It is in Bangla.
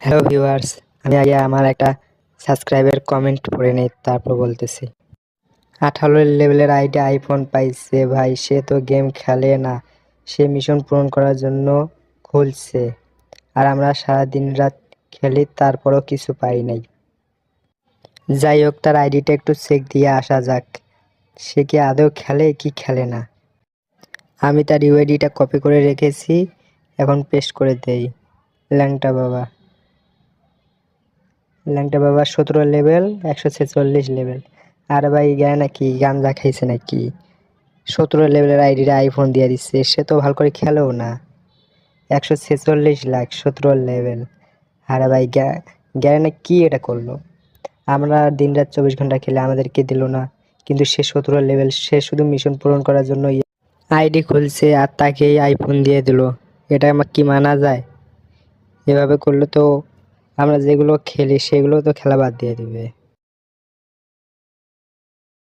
হ্যালো ভিউয়ার্স, আমি আগে আমার একটা সাবস্ক্রাইবের কমেন্ট পড়ে নেই, তারপর বলতেছি। আঠারো লেভেলের আইডি আইফোন পাইছে ভাই, সে তো গেম খেলে না। সে মিশন পূরণ করার জন্য খুলছে। আর আমরা সারা দিন রাত খেলি, তারপরও কিছু পাই নাই। যাই হোক, তার আইডিটা একটু চেক দিয়ে আসা যাক। সে কি আদৌ খেলে, কি খেলে না? আমি তার ইউআইডিটা কপি করে রেখেছি, এখন পেস্ট করে দেই। ল্যাংটা বাবা। ল্যাংটা বাবা সতেরো লেভেল একশো ছেচল্লিশ লেভেল আর ভাই গায়ে নাকি গাঞ্জা খাইছে নাকি? সতেরো লেভেলের আইডিটা আইফোন দিয়ে দিচ্ছে সে তো ভালো করে খেলেও না। একশো ছেচল্লিশ লাখ সতেরো লেভেল আরে ভাই গ্যা গ্যারে কি এটা করল? আমরা দিন রাত চব্বিশ ঘণ্টা খেলে আমাদেরকে দিল না। কিন্তু সে সতেরো লেভেল সে শুধু মিশন পূরণ করার জন্য আইডি খুলছে আর তাকেই আইফোন দিয়ে দিল। এটা আমার কি মানা যায়? এভাবে করলে তো আমরা যেগুলো খেলি সেগুলো তো খেলা বাদ দিয়ে দিবে।